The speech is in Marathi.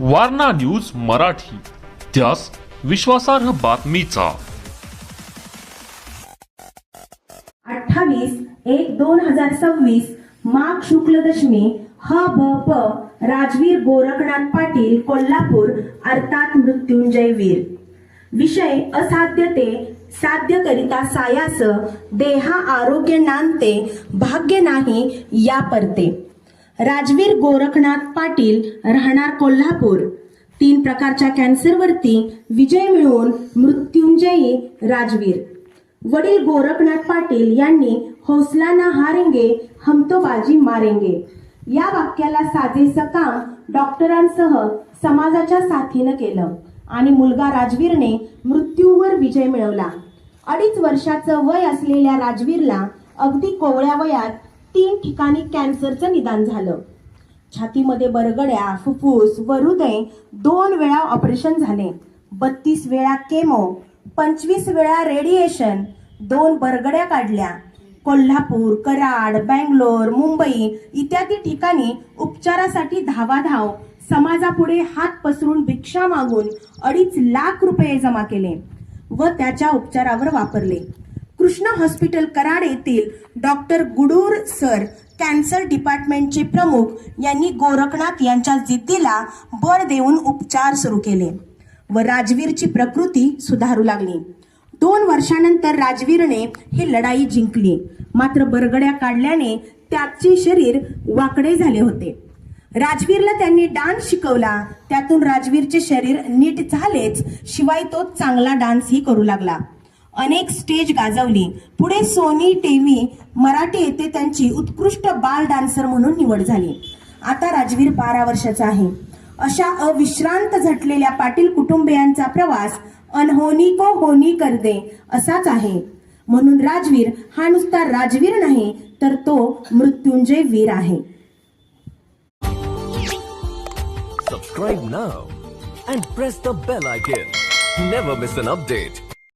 वारणा न्यूज मराठी त्यास विश्वासार्ह बातमीचा. अठ्ठावीस एक दोन हजार सव्वीस माघ शुक्ल दशमी ह ब प राजवीर गोरखनाथ पाटील कोल्हापूर अर्थात मृत्युंजय वीर. विषय असाध्य ते साध्य करिता सायास देहा आरोग्य नांदते भाग्य नाही या परते. राजवीर गोरखनाथ पाटील राहणार कोल्हापूर. तीन प्रकारच्या कॅन्सरवरती विजय मिळवून मृत्युंजयी राजवीर. वडील गोरखनाथ पाटील यांनी हौसला ना हारेंगे हम तो बाजी मारेंगे. या वाक्याला साजेसं काम डॉक्टरांसह समाजाच्या साथीनं केलं आणि मुलगा राजवीरने मृत्यूवर विजय मिळवला. अडीच वर्षाचं वय असलेल्या राजवीरला अगदी कोवळ्या वयात तीन ठिकाणी कॅन्सरचं निदान झालं. छातीमध्ये बरगड्या फुफ्फुस व हृदय दोन वेळा ऑपरेशन झाले. बत्तीस वेळा केमो पंचवीस वेळा रेडिएशन दोन बरगड्या काढल्या. कोल्हापूर कराड बँगलोर मुंबई इत्यादी ठिकाणी उपचारासाठी धावाधाव. समाजापुढे हात पसरून भिक्षा मागून अडीच लाख रुपये जमा केले व त्याच्या उपचारावर वापरले. कृष्णा हॉस्पिटल कराड येथील डॉक्टर गुडूर सर कॅन्सर डिपार्टमेंटचे प्रमुख यांनी गोरखनाथ यांच्या जिद्दीला बळ देऊन उपचार सुरू केले व राजवीरची प्रकृती सुधारू लागली. दोन वर्षानंतर राजवीरने ही लढाई जिंकली. मात्र बरगड्या काढल्याने त्याचे शरीर वाकडे झाले होते. राजवीरला त्यांनी डान्स शिकवला. त्यातून राजवीरचे शरीर नीट झालेच. शिवाय तो चांगला डान्सही करू लागला. अनेक स्टेज गाजवली. पुढे सोनी टीव्ही मराठी येथे त्यांची उत्कृष्ट बाल डान्सर म्हणून निवड झाली. आता राजवीर बारा वर्षाचा आहे. अशा अविश्रांत झटलेल्या पाटील कुटुंबियांचा प्रवास अनहोनी को होनी कर दे असाच आहे. म्हणून राजवीर हा नुसता राजवीर नाही तर तो मृत्युंजय वीर आहे. Subscribe now and press the bell icon. Never miss an update